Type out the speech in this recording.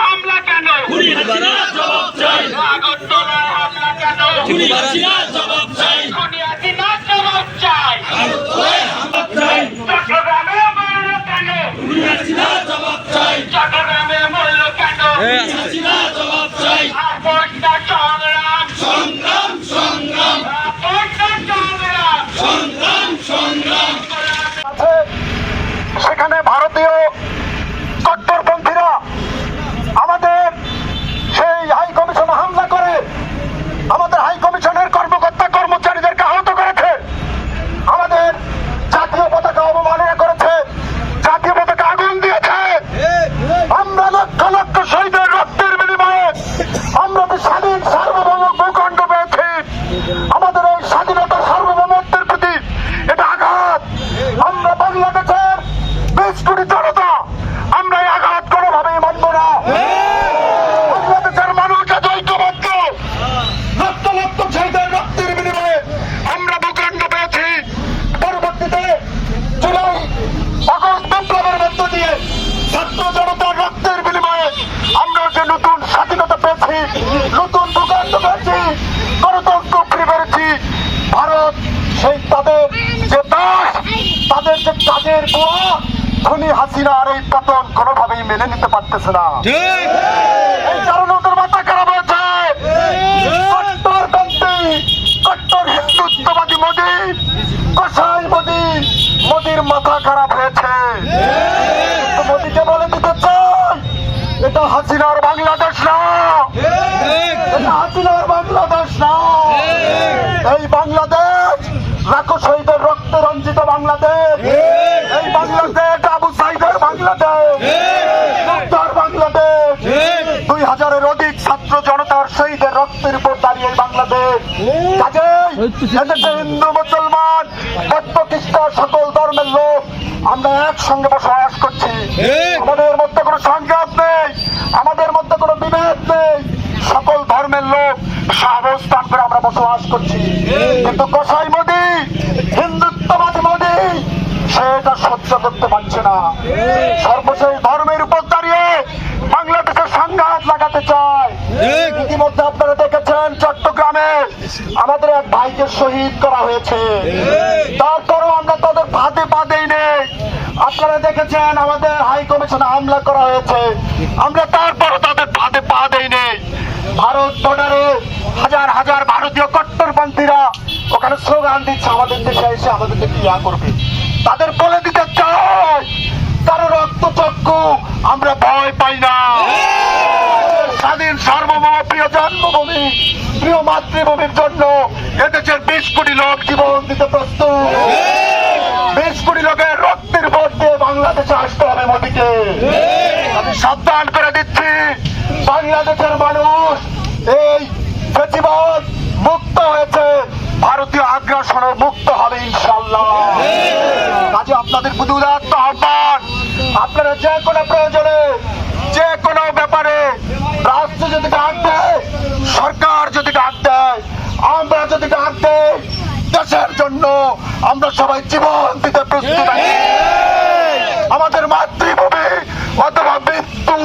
হামলা কেন? আগরতলা হামলা কেন? জবাব চাই। সংগ্রাম ছাত্র জনতার রক্তের বিনিময়ে আমরা যে নতুন স্বাধীনতা পেয়েছি নতুন ভূখণ্ড পেয়েছি গণতন্ত্র ফিরে পেরেছি ভারত সেই তাদের যে দাস তাদের যে কাজের গোয়া ধনী হাসিনার এই পতন কোনোভাবেই মেনে নিতে পারতেছে না। এই কারণে ওদের মাথা খারাপ হয়েছে। কট্টর হিন্দুত্ববাদী মোদী কসাই মোদী মোদীর মাথা খারাপ হয়েছে। কিন্তু মোদীকে বলে দিতে চান এটা হাসিনার বাংলাদেশ না। এটা হাসিনার বাংলাদেশ না। এই বাংলাদেশ লাখো শহীদের রক্তে রঞ্জিত বাংলাদেশ এই বাংলাদেশ আবু সাইদের বাংলাদেশ মুক্তার বাংলাদেশ দুই হাজারের অধিক ছাত্র জনতার শহীদের রক্তের উপর দাঁড়িয়ে এই বাংলাদেশ। কাজেই এদেশে হিন্দু মুসলমান বৌদ্ধ খ্রিস্টান সকল ধর্মের লোক আমরা একসঙ্গে বসবাস করছি। আমাদের মধ্যে কোনো সংঘাত নেই আমাদের মধ্যে কোনো বিভেদ নেই। সকল ধর্মের লোক সহাবস্থান করে আমরা বসবাস করছি। কিন্তু কসাই মোদী হিন্দুত্ববাদী মোদী সেটা সহ্য করতে পারছে না। সর্বশেষ ধর্মের উপর দাঁড়িয়ে বাংলাদেশের সংঘাত লাগাতে চায় ইতিমধ্যে আপনারা দেখেছেন চট্টগ্রামে আমাদের এক ভাইকে শহীদ করা হয়েছে। তারপরও আমরা তাদের ফাঁদে পা দেই নেই। আপনারা দেখেছেন আমাদের হাই কমিশনে হামলা করা হয়েছে। আমরা তারপরও তাদের ফাঁদে পা দেই নেই। ভারত বর্ডারে হাজার হাজার ভারতীয় কট্টরপন্থীরা ওখানে স্লোগান দিচ্ছে আমাদের দেশে এসে আমাদেরকে ক্রিয়া করবে। তাদের বলে দিতে চাই কারও রক্ত চক্ষু আমরা ভয় পাই না স্বাধীন সার্বভৌম প্রিয় জন্মভূমি প্রিয় মাতৃভূমির জন্য এদেশের বিশ কোটি লোক জীবন দিতে প্রস্তুত। বিশ কোটি লোকের রক্তের ভোট দিয়ে বাংলাদেশে আসতে হবে মোদীকে। আমি সাবধান করে দিচ্ছি, বাংলাদেশের মানুষ এই প্রতিবাদ মুক্ত হয়েছে। ভারতীয় আগ্রাসনের মুক্ত হবে ইনশাল্লাহ কাজে আপনাদের প্রতি উদাত্ত আহ্বান আপনারা যে কোনো প্রয়োজনে, যে কোনো ব্যাপারে রাষ্ট্র যদি ডাক দেয় সরকার যদি ডাক দেয় আমরা যদি ডাক দেয় দেশের জন্য আমরা সবাই জীবন দিতে প্রস্তুত আছি। আমাদের মাতৃভূমি অথবা মৃত্যু